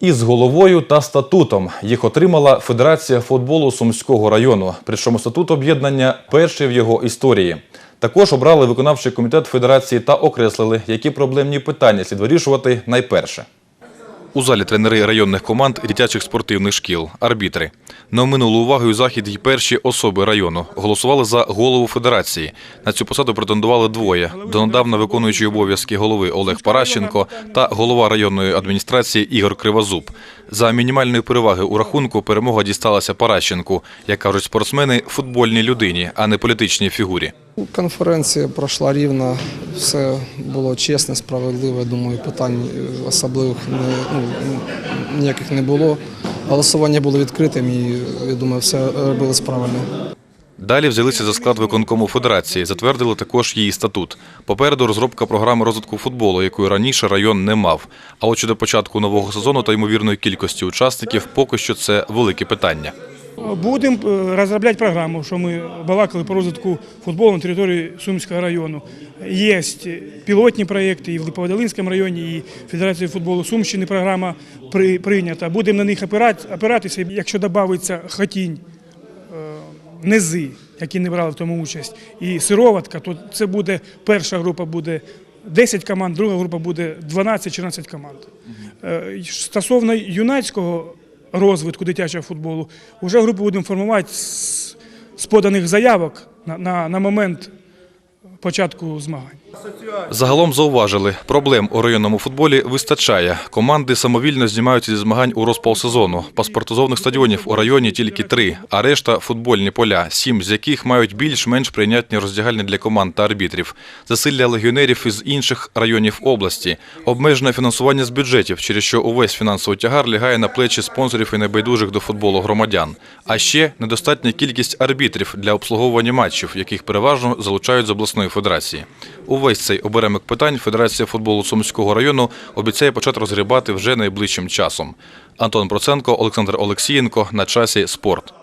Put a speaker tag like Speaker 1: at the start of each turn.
Speaker 1: Із головою та статутом їх отримала Федерація футболу Сумського району. Причому статут об'єднання перший в його історії. Також обрали виконавчий комітет федерації та окреслили, які проблемні питання слід вирішувати найперше. У залі тренери районних команд дитячих спортивних шкіл, арбітри. На оминули увагою захід й перші особи району. Голосували за голову федерації. На цю посаду претендували двоє: донедавна виконуючий обов'язки голови Олег Паращенко та голова районної адміністрації Ігор Кривозуб. За мінімальної переваги у рахунку перемога дісталася Паращенку, як кажуть спортсмени, футбольній людині, а не політичній фігурі.
Speaker 2: Конференція пройшла рівно, все було чесне, справедливе. Думаю, питань особливих не, ну, ніяких не було. Голосування було відкритим і я думаю, все робилось правильно.
Speaker 1: Далі взялися за склад виконкому федерації, затвердили також її статут. Попереду розробка програми розвитку футболу, якої раніше район не мав. А от щодо початку нового сезону та ймовірної кількості учасників, поки що це велике питання.
Speaker 3: Будемо е, розробляти програму, що ми балакали по розвитку футболу на території Сумського району. Є пілотні проєкти і в Липоводолинському районі, і Федерації футболу Сумщини програма прийнята. Будемо на них опиратися. Якщо додається хотінь, е, низи, які не брали в тому участь, і сироватка, то це буде перша група буде 10 команд, друга група буде 12-14 команд. Е, Стосовно юнацького розвитку дитячого футболу, вже групу будемо формувати з, з поданих заявок на, на, на момент початку змагань.
Speaker 1: Загалом зауважили, проблем у районному футболі вистачає. Команди самовільно знімаються зі змагань у розпал сезону. Паспортозовних стадіонів у районі тільки три, а решта футбольні поля, сім з яких мають більш-менш прийнятні роздягальні для команд та арбітрів. Засилля легіонерів із інших районів області, обмежене фінансування з бюджетів, через що увесь фінансовий тягар лягає на плечі спонсорів і небайдужих до футболу громадян. А ще недостатня кількість арбітрів для обслуговування матчів, яких переважно залучають з обласної федерації. Увесь цей оберемок питань Федерація футболу Сумського району обіцяє почати розгрібати вже найближчим часом. Антон Проценко, Олександр Олексієнко на часі спорт.